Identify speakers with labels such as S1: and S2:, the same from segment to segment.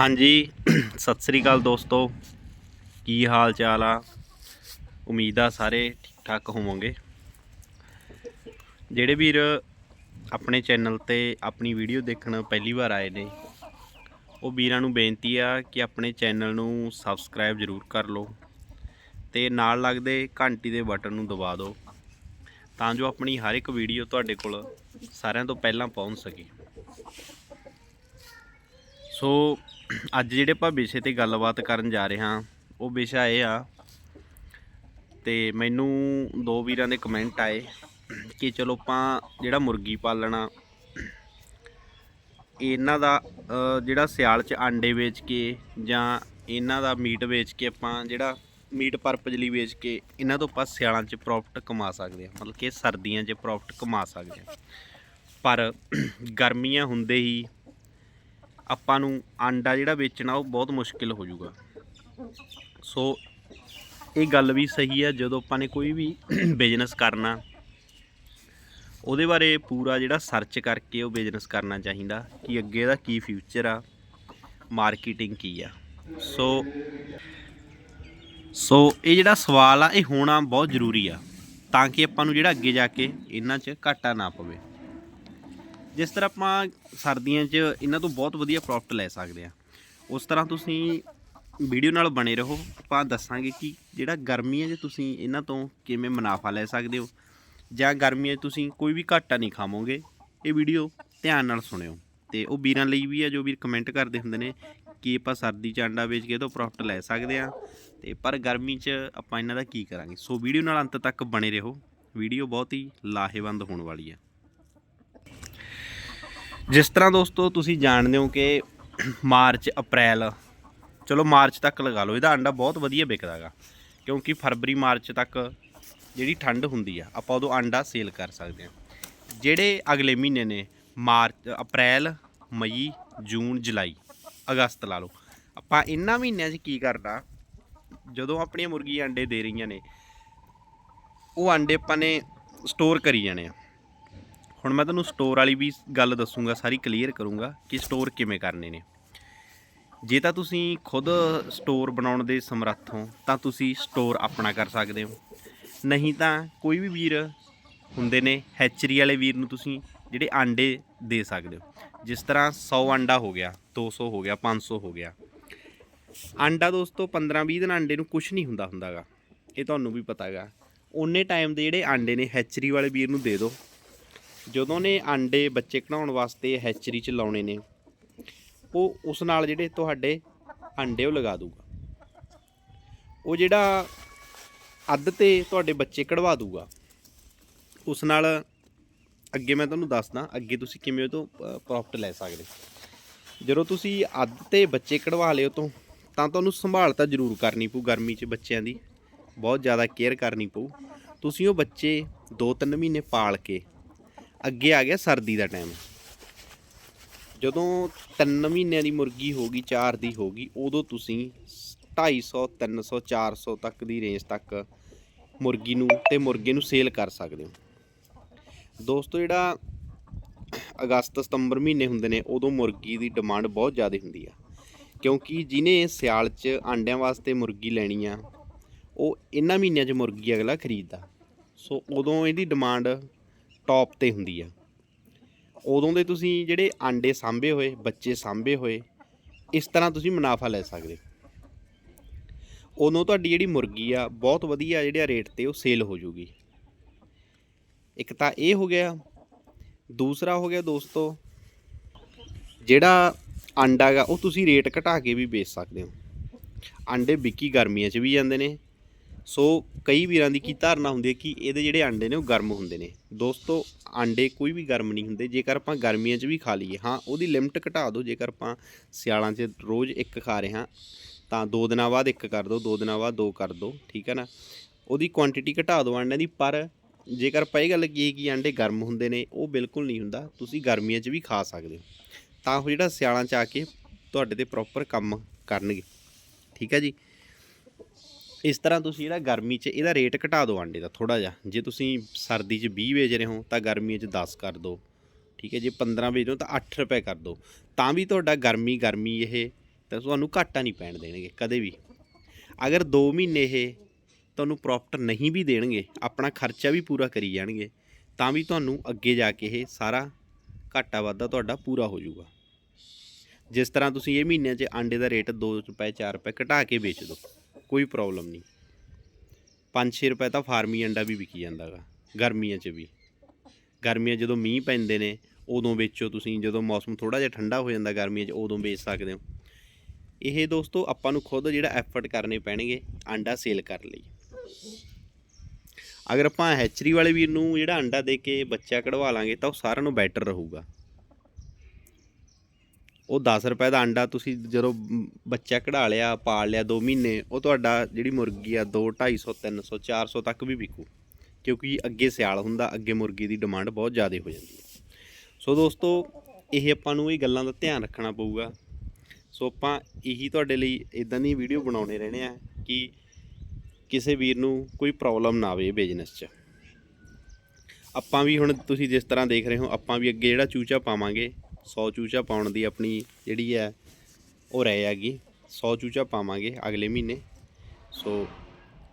S1: ਹਾਂਜੀ, ਸਤਿ ਸ੍ਰੀ ਅਕਾਲ ਦੋਸਤੋ। ਕੀ ਹਾਲ ਚਾਲ ਆ? ਉਮੀਦ ਆ ਸਾਰੇ ਠੀਕ ਠਾਕ ਹੋਵੋਗੇ। ਜਿਹੜੇ ਵੀਰ ਆਪਣੇ ਚੈਨਲ ਤੇ ਆਪਣੀ ਵੀਡੀਓ ਦੇਖਣ ਪਹਿਲੀ ਵਾਰ ਆਏ ਨੇ, ਉਹ ਵੀਰਾਂ ਨੂੰ ਬੇਨਤੀ ਆ ਕਿ ਆਪਣੇ ਚੈਨਲ ਨੂੰ ਸਬਸਕ੍ਰਾਈਬ ਜ਼ਰੂਰ ਕਰ ਲਓ ਤੇ ਨਾਲ ਲੱਗਦੇ ਘੰਟੀ ਦੇ ਬਟਨ ਨੂੰ ਦਬਾ ਦਿਓ, ਤਾਂ ਜੋ ਆਪਣੀ ਹਰ ਇੱਕ ਵੀਡੀਓ ਤੁਹਾਡੇ ਕੋਲ ਸਾਰਿਆਂ ਤੋਂ ਪਹਿਲਾਂ ਪਹੁੰਚ ਸਕੇ। ਸੋ ਅੱਜ ਜਿਹੜੇ ਆਪਾਂ ਵਿਸ਼ੇ ਤੇ ਗੱਲਬਾਤ ਕਰਨ ਜਾ ਰਹੇ ਹਾਂ, ਉਹ ਵਿਸ਼ਾ ਇਹ ਆ ਤੇ ਮੈਨੂੰ ਦੋ ਵੀਰਾਂ ਦੇ ਕਮੈਂਟ ਆਏ ਕਿ ਚਲੋ ਆਪਾਂ ਜਿਹੜਾ ਮੁਰਗੀ ਪਾਲਣਾ ਇਹਨਾਂ ਦਾ ਜਿਹੜਾ ਸਿਆਲ 'ਚ ਆਂਡੇ ਵੇਚ ਕੇ ਜਾਂ ਇਹਨਾਂ ਦਾ ਮੀਟ ਵੇਚ ਕੇ ਆਪਾਂ ਜਿਹੜਾ ਮੀਟ ਪਰਪਸ ਲਈ ਵੇਚ ਕੇ ਇਹਨਾਂ ਤੋਂ ਆਪਾਂ ਸਿਆਲਾਂ 'ਚ ਪ੍ਰੋਫਿਟ ਕਮਾ ਸਕਦੇ ਹਾਂ, ਮਤਲਬ ਕਿ ਸਰਦੀਆਂ 'ਚ ਪ੍ਰੋਫਿਟ ਕਮਾ ਸਕਦੇ ਹਾਂ। ਪਰ ਗਰਮੀਆਂ ਹੁੰਦੇ ਹੀ ਆਪਾਂ ਨੂੰ ਆਂਡਾ ਜਿਹੜਾ ਵੇਚਣਾ ਉਹ ਬਹੁਤ ਮੁਸ਼ਕਿਲ ਹੋ ਜਾਊਗਾ। ਸੋ ਇਹ ਗੱਲ ਵੀ ਸਹੀ ਹੈ ਜਦੋਂ ਆਪਾਂ ਨੇ ਕੋਈ ਵੀ ਬਿਜ਼ਨਸ ਕਰਨਾ, ਉਹਦੇ ਬਾਰੇ ਪੂਰਾ ਜਿਹੜਾ ਸਰਚ ਕਰਕੇ ਉਹ ਬਿਜ਼ਨਸ ਕਰਨਾ ਚਾਹੀਦਾ ਕਿ ਅੱਗੇ ਦਾ ਕੀ ਫਿਊਚਰ ਆ ਮਾਰਕੀਟਿੰਗ ਕੀ ਆ। ਸੋ ਸੋ ਇਹ ਜਿਹੜਾ ਸਵਾਲ ਆ, ਇਹ ਹੋਣਾ ਬਹੁਤ ਜ਼ਰੂਰੀ ਆ, ਤਾਂ ਕਿ ਆਪਾਂ ਨੂੰ ਜਿਹੜਾ ਅੱਗੇ ਜਾ ਕੇ ਇਹਨਾਂ 'ਚ ਘਾਟਾ ਨਾ ਪਵੇ। ਜਿਸ ਤਰ੍ਹਾਂ ਆਪਾਂ ਸਰਦੀਆਂ 'ਚ ਇਹਨਾਂ ਤੋਂ ਬਹੁਤ ਵਧੀਆ ਪ੍ਰੋਫਿਟ ਲੈ ਸਕਦੇ ਆ ਉਸ ਤਰ੍ਹਾਂ ਤੁਸੀਂ ਵੀਡੀਓ ਨਾਲ ਬਣੇ ਰਹੋ। ਆਪਾਂ ਦੱਸਾਂਗੇ ਕਿ ਜਿਹੜਾ ਗਰਮੀਆਂ 'ਚ ਤੁਸੀਂ ਇਹਨਾਂ ਤੋਂ ਕਿਵੇਂ ਮੁਨਾਫਾ ਲੈ ਸਕਦੇ ਹੋ? ਜਾਂ ਗਰਮੀਆਂ 'ਚ ਤੁਸੀਂ ਕੋਈ ਵੀ ਘਾਟਾ ਨਹੀਂ ਖਾਵੋਗੇ। ਇਹ ਵੀਡੀਓ ਧਿਆਨ ਨਾਲ ਸੁਣਿਓ। ਤੇ ਉਹ ਵੀਰਾਂ ਲਈ ਵੀ ਆ ਜੋ ਵੀਰ ਕਮੈਂਟ ਕਰਦੇ ਹੁੰਦੇ ਨੇ ਕਿ ਆਪਾਂ ਸਰਦੀ 'ਚ ਆਂਡਾ ਵੇਚ ਕੇ ਇਹ ਤੋਂ ਪ੍ਰੋਫਿਟ ਲੈ ਸਕਦੇ ਆ ਤੇ ਪਰ ਗਰਮੀ 'ਚ ਆਪਾਂ ਇਹਨਾਂ ਦਾ ਕੀ ਕਰਾਂਗੇ? ਸੋ ਵੀਡੀਓ ਨਾਲ ਅੰਤ ਤੱਕ ਬਣੇ ਰਹੋ। ਵੀਡੀਓ ਬਹੁਤ ਹੀ ਲਾਹੇਵੰਦ ਹੋਣ ਵਾਲੀ ਹੈ। ਜਿਸ ਤਰ੍ਹਾਂ ਦੋਸਤੋ ਤੁਸੀਂ ਜਾਣਦੇ ਹੋ ਕਿ ਮਾਰਚ, ਅਪ੍ਰੈਲ, ਚਲੋ ਮਾਰਚ ਤੱਕ ਲਗਾ ਲਓ, ਇਹਦਾ ਅੰਡਾ ਬਹੁਤ ਵਧੀਆ ਵਿਕਦਾ ਗਾ ਕਿਉਂਕਿ ਫਰਵਰੀ, ਮਾਰਚ ਤੱਕ ਜਿਹੜੀ ਠੰਡ ਹੁੰਦੀ ਆ, ਆਪਾਂ ਉਦੋਂ ਅੰਡਾ ਸੇਲ ਕਰ ਸਕਦੇ ਹਾਂ। ਜਿਹੜੇ ਅਗਲੇ ਮਹੀਨੇ ਨੇ, ਮਾਰਚ, ਅਪ੍ਰੈਲ, ਮਈ, ਜੂਨ, ਜੁਲਾਈ, ਅਗਸਤ ਲਾ ਲਓ, ਆਪਾਂ ਇਹਨਾਂ ਮਹੀਨਿਆਂ 'ਚ ਕੀ ਕਰਨਾ, ਜਦੋਂ ਆਪਣੀਆਂ ਮੁਰਗੀਆਂ ਅੰਡੇ ਦੇ ਰਹੀਆਂ ਨੇ, ਉਹ ਅੰਡੇ ਆਪਾਂ ਨੇ ਸਟੋਰ ਕਰੀ ਜਾਣੇ ਆ। ਹੁਣ ਮੈਂ ਤੁਹਾਨੂੰ ਸਟੋਰ ਵਾਲੀ ਵੀ ਗੱਲ ਦੱਸੂਗਾ, ਸਾਰੀ ਕਲੀਅਰ ਕਰੂੰਗਾ ਕਿ ਸਟੋਰ ਕਿਵੇਂ ਕਰਨੇ ਨੇ। ਜੇ ਤਾਂ ਤੁਸੀਂ ਖੁਦ ਸਟੋਰ ਬਣਾਉਣ ਦੇ ਸਮਰੱਥ ਹੋ, ਤਾਂ ਤੁਸੀਂ ਸਟੋਰ ਆਪਣਾ ਕਰ ਸਕਦੇ ਹੋ। ਨਹੀਂ ਤਾਂ ਕੋਈ ਵੀ ਵੀਰ ਹੁੰਦੇ ਨੇ ਹੈਚਰੀ ਵਾਲੇ ਵੀਰ ਨੂੰ ਤੁਸੀਂ ਜਿਹੜੇ ਆਂਡੇ ਦੇ ਸਕਦੇ ਹੋ। ਜਿਸ ਤਰ੍ਹਾਂ 100 ਆਂਡਾ ਹੋ ਗਿਆ 200 ਹੋ ਗਿਆ 500 ਹੋ ਗਿਆ। ਆਂਡਾ ਦੋਸਤੋ 15-20 ਦਿਨ ਆਂਡੇ ਨੂੰ ਕੁਝ ਨਹੀਂ ਹੁੰਦਾ ਹੁੰਦਾਗਾ। ਇਹ ਤੁਹਾਨੂੰ ਵੀ ਪਤਾ ਹੈਗਾ ਉਹਨੇ ਟਾਈਮ ਦੇ ਜਿਹੜੇ ਆਂਡੇ ਨੇ ਹੈਚਰੀ ਵਾਲੇ ਵੀਰ ਨੂੰ ਦੇ ਦਿਓ। ਜਦੋਂ ਨੇ ਆਂਡੇ ਬੱਚੇ ਕਢਾਉਣ ਵਾਸਤੇ ਹੈਚਰੀ 'ਚ ਲਾਉਣੇ ਨੇ, ਉਹ ਉਸ ਨਾਲ ਜਿਹੜੇ ਤੁਹਾਡੇ ਆਂਡੇ ਉਹ ਲਗਾ ਦੂਗਾ। ਉਹ ਜਿਹੜਾ ਅੱਧ ਤੇ ਤੁਹਾਡੇ ਬੱਚੇ ਕਢਵਾ ਦੂਗਾ, ਉਸ ਨਾਲ ਅੱਗੇ ਮੈਂ ਤੁਹਾਨੂੰ ਦੱਸਦਾ, ਅੱਗੇ ਤੁਸੀਂ ਕਿਵੇਂ ਉਹ ਤੋਂ ਪ੍ਰੋਫਿਟ ਲੈ ਸਕਦੇ। ਜਦੋਂ ਤੁਸੀਂ ਅੱਧ ਤੇ ਬੱਚੇ ਕਢਵਾ ਲਿਓ ਤੋਂ, ਤਾਂ ਤੁਹਾਨੂੰ ਸੰਭਾਲ ਤਾਂ ਜ਼ਰੂਰ ਕਰਨੀ ਪਊ ਗਰਮੀ 'ਚ ਬੱਚਿਆਂ ਦੀ, ਬਹੁਤ ਜ਼ਿਆਦਾ ਕੇਅਰ ਕਰਨੀ ਪਊ। ਤੁਸੀਂ ਉਹ ਬੱਚੇ 2-3 ਮਹੀਨੇ ਪਾਲ ਕੇ ਅੱਗੇ ਆ ਗਿਆ ਸਰਦੀ ਦਾ ਟਾਈਮ ਜਦੋਂ 3 ਮਹੀਨਿਆਂ ਦੀ ਮੁਰਗੀ ਹੋ ਗਈ 4 ਦੀ ਹੋ ਗਈ, ਉਦੋਂ ਤੁਸੀਂ 250 300 400 ਤੱਕ ਦੀ ਰੇਂਜ ਤੱਕ ਮੁਰਗੀ ਨੂੰ ਤੇ ਮੁਰਗੇ ਨੂੰ ਸੇਲ ਕਰ ਸਕਦੇ ਹੋ। ਦੋਸਤੋ, ਜਿਹੜਾ ਅਗਸਤ, ਸਤੰਬਰ ਮਹੀਨੇ ਹੁੰਦੇ ਨੇ, ਉਦੋਂ ਮੁਰਗੀ ਦੀ ਡਿਮਾਂਡ ਬਹੁਤ ਜ਼ਿਆਦਾ ਹੁੰਦੀ ਆ। ਕਿਉਂਕਿ ਜਿਹਨੇ ਸਿਆਲ 'ਚ ਆਂਡਿਆਂ ਵਾਸਤੇ ਮੁਰਗੀ ਲੈਣੀ ਆ, ਉਹ ਇਹਨਾਂ ਮਹੀਨਿਆਂ 'ਚ ਮੁਰਗੀ ਅਗਲਾ ਖਰੀਦਦਾ। ਸੋ ਉਦੋਂ ਇਹਦੀ ਡਿਮਾਂਡ ਟੌਪ ਤੇ ਹੁੰਦੀ ਆ। ਉਦੋਂ ਦੇ ਤੁਸੀਂ ਜਿਹੜੇ ਆਂਡੇ ਸਾਂਭੇ ਹੋਏ, ਬੱਚੇ ਸਾਂਭੇ ਹੋਏ, ਇਸ ਤਰ੍ਹਾਂ ਤੁਸੀਂ ਮੁਨਾਫਾ ਲੈ ਸਕਦੇ ਉਦੋਂ ਤੁਹਾਡੀ ਜਿਹੜੀ ਮੁਰਗੀ ਆ, ਬਹੁਤ ਵਧੀਆ ਜਿਹੜੇ ਰੇਟ ਤੇ ਉਹ ਸੇਲ ਹੋ ਜੂਗੀ। ਇੱਕ ਤਾਂ ਇਹ ਹੋ ਗਿਆ। ਦੂਸਰਾ ਹੋ ਗਿਆ ਦੋਸਤੋ, ਜਿਹੜਾ ਆਂਡਾ ਗਾ, ਉਹ ਤੁਸੀਂ ਰੇਟ ਘਟਾ ਕੇ ਵੀ ਵੇਚ ਸਕਦੇ ਹੋ। ਆਂਡੇ ਵਿਕੀ ਗਰਮੀਆਂ 'ਚ ਵੀ ਜਾਂਦੇ ਨੇ। ਸੋ ਕਈ ਵੀਰਾਂ ਦੀ ਕੀ ਧਾਰਨਾ ਹੁੰਦੀ ਹੈ ਕਿ ਇਹਦੇ ਜਿਹੜੇ ਆਂਡੇ ਨੇ ਉਹ ਗਰਮ ਹੁੰਦੇ ਨੇ। ਦੋਸਤੋ ਆਂਡੇ ਕੋਈ ਵੀ ਗਰਮ ਨਹੀਂ ਹੁੰਦੇ। ਜੇਕਰ ਆਪਾਂ ਗਰਮੀਆਂ 'ਚ ਵੀ ਖਾ ਲਈਏ, ਹਾਂ, ਉਹਦੀ ਲਿਮਟ ਘਟਾ ਦਿਓ। ਜੇਕਰ ਆਪਾਂ ਸਿਆਲਾਂ 'ਚ ਰੋਜ਼ ਇੱਕ ਖਾ ਰਹੇ ਹਾਂ, ਤਾਂ ਦੋ ਦਿਨਾਂ ਬਾਅਦ ਇੱਕ ਕਰ ਦਿਓ, ਦੋ ਦਿਨਾਂ ਬਾਅਦ ਦੋ ਕਰ ਦਿਓ, ਠੀਕ ਹੈ ਨਾ? ਉਹਦੀ ਕੁਆਂਟੀਟੀ ਘਟਾ ਦਿਓ ਆਂਡਿਆਂ ਦੀ, ਪਰ ਜੇਕਰ ਆਪਾਂ ਇਹ ਗੱਲ ਕਹੀਏ ਕਿ ਆਂਡੇ ਗਰਮ ਹੁੰਦੇ ਨੇ, ਉਹ ਬਿਲਕੁਲ ਨਹੀਂ ਹੁੰਦਾ। ਤੁਸੀਂ ਗਰਮੀਆਂ 'ਚ ਵੀ ਖਾ ਸਕਦੇ ਹੋ। ਤਾਂ ਉਹ ਜਿਹੜਾ ਸਿਆਲਾਂ 'ਚ ਆ ਕੇ ਤੁਹਾਡੇ ਤੇ ਪ੍ਰੋਪਰ ਕੰਮ ਕਰਨਗੇ। ਠੀਕ ਹੈ ਜੀ? ਇਸ ਤਰ੍ਹਾਂ ਤੁਸੀਂ ਜਿਹੜਾ ਗਰਮੀ 'ਚ ਇਹਦਾ ਰੇਟ ਘਟਾ ਦਿਓ ਆਂਡੇ ਦਾ ਥੋੜਾ ਜਿਹਾ। ਜੇ ਤੁਸੀਂ ਸਰਦੀ 'ਚ 20 ਵੇਚ ਰਹੇ ਹੋ ਤਾਂ ਗਰਮੀ 'ਚ 10 ਕਰ ਦਿਓ। ਠੀਕ ਹੈ, ਜੇ 15 ਵੇਚ ਰਹੇ ਹੋ ਤਾਂ 8 ਰੁਪਏ ਕਰ ਦਿਓ। ਤਾਂ ਵੀ ਤੁਹਾਡਾ ਗਰਮੀ ਗਰਮੀ ਇਹ ਤਾਂ ਤੁਹਾਨੂੰ ਘਾਟਾ ਨਹੀਂ ਪੈਣ ਦੇਣਗੇ, ਕਦੇ ਵੀ। ਅਗਰ 2 ਮਹੀਨੇ ਇਹ ਤੁਹਾਨੂੰ ਪ੍ਰੋਫਿਟ ਨਹੀਂ ਵੀ ਦੇਣਗੇ, ਆਪਣਾ ਖਰਚਾ ਵੀ ਪੂਰਾ ਕਰੀ ਜਾਣਗੇ, ਤਾਂ ਵੀ ਤੁਹਾਨੂੰ ਅੱਗੇ ਜਾ ਕੇ ਇਹ ਸਾਰਾ ਘਾਟਾ ਵਾਧਾ ਤੁਹਾਡਾ ਪੂਰਾ ਹੋ ਜਾਊਗਾ। ਜਿਸ ਤਰ੍ਹਾਂ ਤੁਸੀਂ ਇਹ ਮਹੀਨਿਆਂ 'ਚ ਆਂਡੇ ਦਾ ਰੇਟ 2 ਰੁਪਏ 4 ਰੁਪਏ ਘਟਾ ਕੇ ਵੇਚ ਦਿਓ। ਕੋਈ ਪ੍ਰੋਬਲਮ ਨਹੀਂ। 5-6 ਰੁਪਏ ਤਾਂ ਫਾਰਮੀ ਅੰਡਾ ਵੀ ਵਿਕੀ ਜਾਂਦਾਗਾ, ਗਰਮੀਆਂ 'ਚ ਵੀ। ਗਰਮੀਆਂ ਜਦੋਂ ਮੀਂਹ ਪੈਂਦੇ ਨੇ, ਉਦੋਂ ਵੇਚੋ ਤੁਸੀਂ, ਜਦੋਂ ਮੌਸਮ ਥੋੜਾ ਜਿਹਾ ਠੰਡਾ ਹੋ ਜਾਂਦਾ ਗਰਮੀਆਂ 'ਚ, ਉਦੋਂ ਵੇਚ ਸਕਦੇ ਹੋ। ਇਹ ਦੋਸਤੋ ਆਪਾਂ ਨੂੰ ਖੁਦ ਜਿਹੜਾ ਐਫਰਟ ਕਰਨੇ ਪੈਣਗੇ ਆਂਡਾ ਸੇਲ ਕਰਨ ਲਈ। ਅਗਰ ਆਪਾਂ ਹੈਚਰੀ ਵਾਲੇ ਵੀਰ ਨੂੰ ਜਿਹੜਾ ਅੰਡਾ ਦੇ ਕੇ ਬੱਚਾ ਕਢਵਾ ਲਾਂਗੇ, ਤਾਂ ਉਹ ਸਾਰਿਆਂ ਨੂੰ ਬੈਟਰ ਰਹੂਗਾ। ਉਹ 10 ਰੁਪਏ ਦਾ ਅੰਡਾ ਤੁਸੀਂ ਜਦੋਂ ਬੱਚਾ ਕਢਾ ਲਿਆ, ਪਾਲ ਲਿਆ 2 ਮਹੀਨੇ, ਉਹ ਤੁਹਾਡਾ ਜਿਹੜੀ ਮੁਰਗੀ ਆ 2 250 300 400 ਤੱਕ ਵੀ ਵਿਕੂ। ਕਿਉਂਕਿ ਅੱਗੇ ਸਿਆਲ ਹੁੰਦਾ, ਅੱਗੇ ਮੁਰਗੀ ਦੀ ਡਿਮਾਂਡ ਬਹੁਤ ਜ਼ਿਆਦਾ ਹੋ ਜਾਂਦੀ ਹੈ। ਸੋ ਦੋਸਤੋ, ਇਹ ਆਪਾਂ ਨੂੰ ਇਹ ਗੱਲਾਂ ਦਾ ਧਿਆਨ ਰੱਖਣਾ ਪਊਗਾ। ਸੋ ਆਪਾਂ ਇਹੀ ਤੁਹਾਡੇ ਲਈ ਇਦਾਂ ਦੀ ਵੀਡੀਓ ਬਣਾਉਣੇ ਰਹਿਣੇ ਆ ਕਿ ਕਿਸੇ ਵੀਰ ਨੂੰ ਕੋਈ ਪ੍ਰੋਬਲਮ ਨਾ ਆਵੇ ਬਿਜ਼ਨਸ 'ਚ। ਆਪਾਂ ਵੀ ਹੁਣ ਤੁਸੀਂ ਜਿਸ ਤਰ੍ਹਾਂ ਦੇਖ ਰਹੇ ਹੋ, ਆਪਾਂ ਵੀ ਅੱਗੇ ਜਿਹੜਾ ਚੂਚਾ ਪਾਵਾਂਗੇ 100 ਚੂਚਾ ਪਾਉਣ ਦੀ ਆਪਣੀ ਜਿਹੜੀ ਹੈ, ਉਹ ਰਹਿ ਹੈਗੀ। 100 ਚੂਚਾ ਪਾਵਾਂਗੇ ਅਗਲੇ ਮਹੀਨੇ। ਸੋ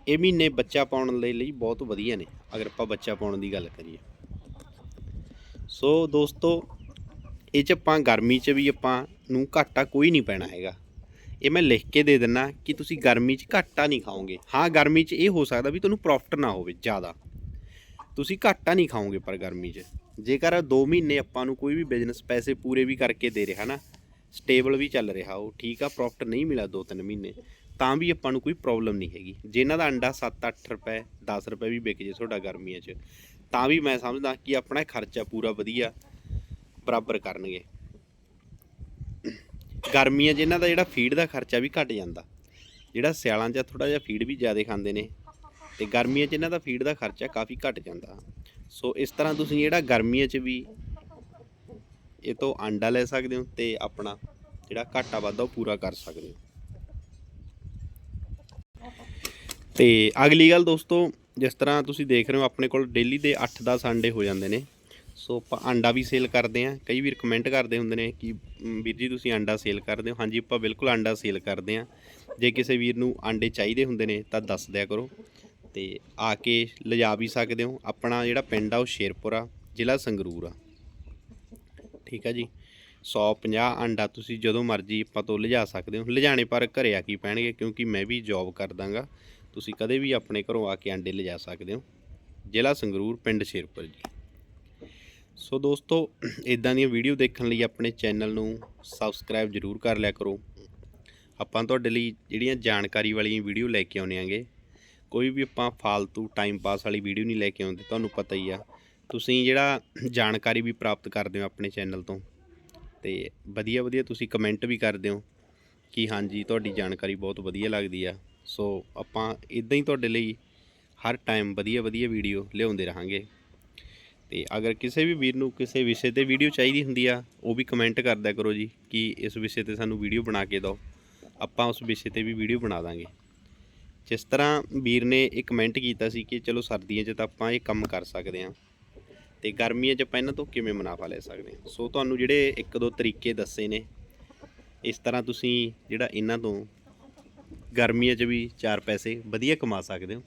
S1: ਇਹ ਮਹੀਨੇ ਬੱਚਾ ਪਾਉਣ ਦੇ ਲਈ ਬਹੁਤ ਵਧੀਆ ਨੇ, ਅਗਰ ਆਪਾਂ ਬੱਚਾ ਪਾਉਣ ਦੀ ਗੱਲ ਕਰੀਏ। ਸੋ ਦੋਸਤੋ, ਇਹ ਚ ਆਪਾਂ ਗਰਮੀ ਚ ਵੀ ਆਪਾਂ ਨੂੰ ਘਾਟਾ ਕੋਈ ਨਹੀਂ ਪੈਣਾ ਹੈਗਾ। ਇਹ ਮੈਂ ਲਿਖ ਕੇ ਦੇ ਦਿੰਨਾ ਕਿ ਤੁਸੀਂ ਗਰਮੀ ਚ ਘਾਟਾ ਨਹੀਂ ਖਾਓਗੇ। ਹਾਂ, ਗਰਮੀ ਚ ਇਹ ਹੋ ਸਕਦਾ ਵੀ ਤੁਹਾਨੂੰ ਪ੍ਰੋਫਿਟ ਨਾ ਹੋਵੇ ਜ਼ਿਆਦਾ। ਤੁਸੀਂ ਘਾਟਾ ਨਹੀਂ ਖਾਓਗੇ ਪਰ ਗਰਮੀ 'ਚ। ਜੇਕਰ 2 ਮਹੀਨੇ ਆਪਾਂ ਨੂੰ ਕੋਈ ਵੀ ਬਿਜ਼ਨਸ ਪੈਸੇ ਪੂਰੇ ਵੀ ਕਰਕੇ ਦੇ ਰਿਹਾ ਨਾ ਸਟੇਬਲ ਵੀ ਚੱਲ ਰਿਹਾ, ਉਹ ਠੀਕ ਆ ਪ੍ਰੋਫਿਟ ਨਹੀਂ ਮਿਲਿਆ 2-3 ਮਹੀਨੇ, ਤਾਂ ਵੀ ਆਪਾਂ ਨੂੰ ਕੋਈ ਪ੍ਰੋਬਲਮ ਨਹੀਂ ਹੈਗੀ। ਜੇ ਇਹਨਾਂ ਦਾ ਅੰਡਾ 7-8 ਰੁਪਏ 10 ਰੁਪਏ ਵੀ ਵਿਕ ਜੇ ਤੁਹਾਡਾ ਗਰਮੀਆਂ 'ਚ, ਤਾਂ ਵੀ ਮੈਂ ਸਮਝਦਾ ਕਿ ਆਪਣਾ ਖਰਚਾ ਪੂਰਾ ਵਧੀਆ ਬਰਾਬਰ ਕਰਨਗੇ। ਗਰਮੀਆਂ 'ਚ ਇਹਨਾਂ ਦਾ ਜਿਹੜਾ ਫੀਡ ਦਾ ਖਰਚਾ ਵੀ ਘਟ ਜਾਂਦਾ। ਜਿਹੜਾ ਸਿਆਲਾਂ 'ਚ ਥੋੜਾ ਜਿਹਾ ਫੀਡ ਵੀ ਜ਼ਿਆਦਾ ਖਾਂਦੇ ਨੇ, ਤੇ ਗਰਮੀਆਂ 'ਚ ਇਹਨਾਂ ਦਾ ਫੀਡ ਦਾ ਖਰਚਾ ਕਾਫੀ ਘਟ ਜਾਂਦਾ। ਸੋ ਇਸ ਤਰ੍ਹਾਂ ਤੁਸੀਂ ਜਿਹੜਾ ਗਰਮੀਆਂ 'ਚ ਵੀ ਇਹ ਤੋਂ ਆਂਡਾ ਲੈ ਸਕਦੇ ਹੋ ਤੇ ਆਪਣਾ ਜਿਹੜਾ ਘਾਟਾ ਵਾਧਾ ਉਹ ਪੂਰਾ ਕਰ ਸਕਦੇ ਹੋ। ਤੇ ਅਗਲੀ ਗੱਲ ਦੋਸਤੋ, ਜਿਸ ਤਰ੍ਹਾਂ ਤੁਸੀਂ ਦੇਖ ਰਹੇ ਹੋ ਆਪਣੇ ਕੋਲ ਡੇਲੀ ਦੇ 8-10 ਆਂਡੇ ਹੋ ਜਾਂਦੇ ਨੇ। ਸੋ ਆਪਾਂ ਆਂਡਾ ਵੀ ਸੇਲ ਕਰਦੇ ਹਾਂ। ਕਈ ਵੀਰ ਕਮੈਂਟ ਕਰਦੇ ਹੁੰਦੇ ਨੇ ਕਿ ਵੀਰ ਜੀ ਤੁਸੀਂ ਆਂਡਾ ਸੇਲ ਕਰਦੇ ਹੋ ਹਾਂਜੀ, ਆਪਾਂ ਬਿਲਕੁਲ ਆਂਡਾ ਸੇਲ ਕਰਦੇ ਹਾਂ। ਜੇ ਕਿਸੇ ਵੀਰ ਨੂੰ ਆਂਡੇ ਚਾਹੀਦੇ ਹੁੰਦੇ ਨੇ ਤਾਂ ਦੱਸ ਦਿਆ ਕਰੋ। ਤੇ ਆ ਕੇ ਲਿਜਾ ਵੀ ਸਕਦੇ ਹੋ। ਆਪਣਾ ਜਿਹੜਾ ਪਿੰਡ ਆ ਉਹ ਸ਼ੇਰਪੁਰ ਆ, ਜ਼ਿਲ੍ਹਾ ਸੰਗਰੂਰ ਆ। ਠੀਕ ਆ ਜੀ। 150 ਆਂਡਾ ਤੁਸੀਂ ਜਦੋਂ ਮਰਜ਼ੀ ਆਪਾਂ ਤੋਂ ਲਿਜਾ ਸਕਦੇ ਹੋ। ਲਿਜਾਣੇ ਪਰ ਘਰੇ ਆ ਕੀ ਪੈਣਗੇ ਕਿਉਂਕਿ ਮੈਂ ਵੀ ਜੌਬ ਕਰਦਾਗਾ ਤੁਸੀਂ ਕਦੇ ਵੀ ਆਪਣੇ ਘਰੋਂ ਆ ਕੇ ਆਂਡੇ ਲਿਜਾ ਸਕਦੇ ਹੋ। ਜ਼ਿਲ੍ਹਾ ਸੰਗਰੂਰ, ਪਿੰਡ ਸ਼ੇਰਪੁਰ ਜੀ। ਸੋ ਦੋਸਤੋ ਇਦਾਂ ਦੀਆਂ ਵੀਡੀਓ ਦੇਖਣ ਲਈ ਆਪਣੇ ਚੈਨਲ ਨੂੰ ਸਬਸਕ੍ਰਾਈਬ ਜ਼ਰੂਰ ਕਰ ਲਿਆ ਕਰੋ। ਆਪਾਂ ਤੁਹਾਡੇ ਲਈ ਜਿਹੜੀਆਂ ਜਾਣਕਾਰੀ ਵਾਲੀਆਂ ਵੀਡੀਓ ਲੈ ਕੇ ਆਉਂਦੇ ਆਂਗੇ। ਕੋਈ ਵੀ ਆਪਾਂ ਫਾਲਤੂ ਟਾਈਮ ਪਾਸ ਵਾਲੀ ਵੀਡੀਓ ਨਹੀਂ ਲੈ ਕੇ ਆਉਂਦੇ, ਤੁਹਾਨੂੰ ਪਤਾ ਹੀ ਆ। ਤੁਸੀਂ ਜਿਹੜਾ ਜਾਣਕਾਰੀ ਵੀ ਪ੍ਰਾਪਤ ਕਰਦੇ ਹੋ ਆਪਣੇ ਚੈਨਲ ਤੋਂ, ਤੇ ਵਧੀਆ ਵਧੀਆ ਤੁਸੀਂ ਕਮੈਂਟ ਵੀ ਕਰਦੇ ਹੋ ਕਿ ਹਾਂਜੀ, ਤੁਹਾਡੀ ਜਾਣਕਾਰੀ ਬਹੁਤ ਵਧੀਆ ਲੱਗਦੀ ਆ। ਸੋ ਆਪਾਂ ਇਦਾਂ ਹੀ ਤੁਹਾਡੇ ਲਈ ਹਰ ਟਾਈਮ ਵਧੀਆ ਵਧੀਆ ਵੀਡੀਓ ਲਿਆਉਂਦੇ ਰਹਾਂਗੇ। ਤੇ ਅਗਰ ਕਿਸੇ ਵੀ ਵੀਰ ਨੂੰ ਕਿਸੇ ਵਿਸ਼ੇ ਤੇ ਵੀਡੀਓ ਚਾਹੀਦੀ ਹੁੰਦੀ ਆ, ਉਹ ਵੀ ਕਮੈਂਟ ਕਰਦਿਆ ਕਰੋ ਜੀ ਕਿ ਇਸ ਵਿਸ਼ੇ ਤੇ ਸਾਨੂੰ ਵੀਡੀਓ ਬਣਾ ਕੇ ਦਿਓ। ਆਪਾਂ ਉਸ ਵਿਸ਼ੇ ਤੇ ਵੀ ਵੀਡੀਓ ਬਣਾ ਦਾਂਗੇ। ਜਿਸ ਤਰ੍ਹਾਂ ਵੀਰ ਨੇ ਇਹ ਕਮੈਂਟ ਕੀਤਾ ਸੀ ਕਿ ਚਲੋ ਸਰਦੀਆਂ 'ਚ ਤਾਂ ਆਪਾਂ ਇਹ ਕੰਮ ਕਰ ਸਕਦੇ ਹਾਂ ਤੇ ਗਰਮੀਆਂ 'ਚ ਆਪਾਂ ਇਹਨਾਂ ਤੋਂ ਕਿਵੇਂ ਮੁਨਾਫਾ ਲੈ ਸਕਦੇ ਹਾਂ? ਸੋ ਤੁਹਾਨੂੰ ਜਿਹੜੇ ਇੱਕ ਦੋ ਤਰੀਕੇ ਦੱਸੇ ਨੇ, ਇਸ ਤਰ੍ਹਾਂ ਤੁਸੀਂ ਜਿਹੜਾ ਇਹਨਾਂ ਤੋਂ ਗਰਮੀਆਂ 'ਚ ਵੀ ਚਾਰ ਪੈਸੇ ਵਧੀਆ ਕਮਾ ਸਕਦੇ ਹੋ।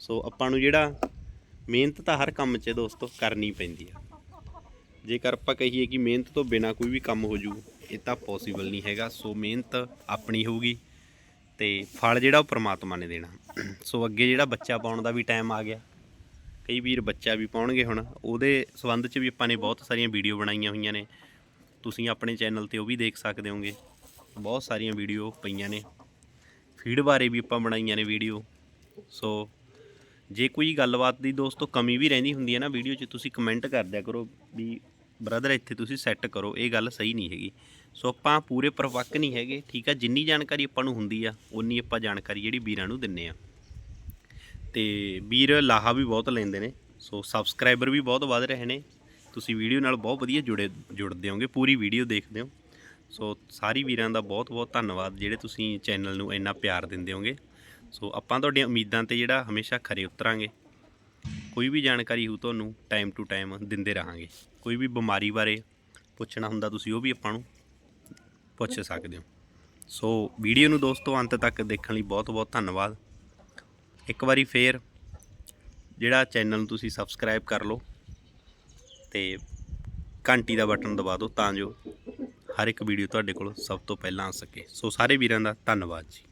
S1: ਸੋ ਆਪਾਂ ਨੂੰ ਜਿਹੜਾ ਮਿਹਨਤ ਤਾਂ ਹਰ ਕੰਮ 'ਚ ਦੋਸਤੋ ਕਰਨੀ ਪੈਂਦੀ ਆ। ਜੇਕਰ ਆਪਾਂ ਕਹੀਏ ਕਿ ਮਿਹਨਤ ਤੋਂ ਬਿਨਾ ਕੋਈ ਵੀ ਕੰਮ ਹੋ ਜੂ, ਇਹ ਤਾਂ ਪੋਸੀਬਲ ਨਹੀਂ ਹੈਗਾ। ਸੋ ਮਿਹਨਤ ਆਪਣੀ ਹੋਊਗੀ। ਤੇ ਫਲ ਜਿਹੜਾ ਉਹ ਪ੍ਰਮਾਤਮਾ ਨੇ ਦੇਣਾ। ਸੋ ਅੱਗੇ ਜਿਹੜਾ ਬੱਚਾ ਪਾਉਣ ਦਾ ਵੀ ਟਾਈਮ ਆ ਗਿਆ। ਕਈ ਵੀਰ ਬੱਚਾ ਵੀ ਪਾਉਣਗੇ ਹੁਣ। ਉਹਦੇ ਸਬੰਧ 'ਚ ਵੀ ਆਪਾਂ ਨੇ ਬਹੁਤ ਸਾਰੀਆਂ ਵੀਡੀਓ ਬਣਾਈਆਂ ਹੋਈਆਂ ਨੇ। ਤੁਸੀਂ ਆਪਣੇ ਚੈਨਲ ਤੇ ਉਹ ਵੀ ਦੇਖ ਸਕਦੇ ਹੋਗੇ। ਬਹੁਤ ਸਾਰੀਆਂ ਵੀਡੀਓ ਪਈਆਂ ਨੇ। ਫੀਡ ਬਾਰੇ ਵੀ ਆਪਾਂ ਬਣਾਈਆਂ ਨੇ ਵੀਡੀਓ ਸੋ ਜੇ ਕੋਈ ਗੱਲਬਾਤ ਦੀ ਦੋਸਤੋ ਕਮੀ ਵੀ ਰਹਿੰਦੀ ਹੁੰਦੀ ਹੈ ਨਾ ਵੀਡੀਓ 'ਚ, ਤੁਸੀਂ ਕਮੈਂਟ ਕਰ ਦਿਆ ਕਰੋ ਵੀ ਬ੍ਰਦਰ ਇੱਥੇ ਤੁਸੀਂ ਸੈੱਟ ਕਰੋ, ਇਹ ਗੱਲ ਸਹੀ ਨਹੀਂ ਹੈਗੀ। ਸੋ ਆਪਾਂ ਪੂਰੇ ਪਰਪੱਕ ਨਹੀਂ ਹੈਗੇ, ਠੀਕ ਆ? ਜਿੰਨੀ ਜਾਣਕਾਰੀ ਆਪਾਂ ਨੂੰ ਹੁੰਦੀ ਆ ਉਨੀ ਆਪਾਂ ਜਾਣਕਾਰੀ ਜਿਹੜੀ ਵੀਰਾਂ ਨੂੰ ਦਿੰਨੇ ਆ। ਤੇ ਵੀਰ ਲਾਹਾ ਵੀ ਬਹੁਤ ਲੈਂਦੇ ਨੇ, ਸੋ ਸਬਸਕ੍ਰਾਈਬਰ ਵੀ ਬਹੁਤ ਵੱਧ ਰਹੇ ਨੇ। ਤੁਸੀਂ ਵੀਡੀਓ ਨਾਲ ਬਹੁਤ ਵਧੀਆ ਜੁੜੇ, ਜੁੜਦੇ ਹੋਗੇ, ਪੂਰੀ ਵੀਡੀਓ ਦੇਖਦੇ ਹੋ। ਸੋ ਸਾਰੀ ਵੀਰਾਂ ਦਾ ਬਹੁਤ ਬਹੁਤ ਧੰਨਵਾਦ, ਜਿਹੜੇ ਤੁਸੀਂ ਚੈਨਲ ਨੂੰ ਇੰਨਾ ਪਿਆਰ ਦਿੰਦੇ ਹੋਗੇ। ਸੋ ਆਪਾਂ ਤੁਹਾਡੀਆਂ ਉਮੀਦਾਂ ਤੇ ਜਿਹੜਾ ਹਮੇਸ਼ਾ ਖਰੇ ਉਤਰਾਂਗੇ। ਕੋਈ ਵੀ ਜਾਣਕਾਰੀ ਹੋ ਤੁਹਾਨੂੰ ਟਾਈਮ ਟੂ ਟਾਈਮ ਦਿੰਦੇ ਰਹਾਂਗੇ। ਕੋਈ ਵੀ ਬਿਮਾਰੀ ਬਾਰੇ ਪੁੱਛਣਾ ਹੁੰਦਾ ਤੁਸੀਂ, ਉਹ ਵੀ ਆਪਾਂ ਨੂੰ ਪੁੱਛ ਸਕਦੇ ਹੋ। ਸੋ ਵੀਡੀਓ ਨੂੰ ਦੋਸਤੋ, ਅੰਤ ਤੱਕ ਦੇਖਣ ਲਈ ਬਹੁਤ ਬਹੁਤ ਧੰਨਵਾਦ। ਇੱਕ ਵਾਰੀ ਫੇਰ ਜਿਹੜਾ ਚੈਨਲ ਨੂੰ ਤੁਸੀਂ ਸਬਸਕ੍ਰਾਈਬ ਕਰ ਲਓ ਤੇ ਘੰਟੀ ਦਾ ਬਟਨ ਦਬਾ ਦਿਓ ਤਾਂ ਜੋ ਹਰ ਇੱਕ ਵੀਡੀਓ ਤੁਹਾਡੇ ਕੋਲ ਸਭ ਤੋਂ ਪਹਿਲਾਂ ਆ ਸਕੇ। ਸੋ ਸਾਰੇ ਵੀਰਾਂ ਦਾ ਧੰਨਵਾਦ ਜੀ।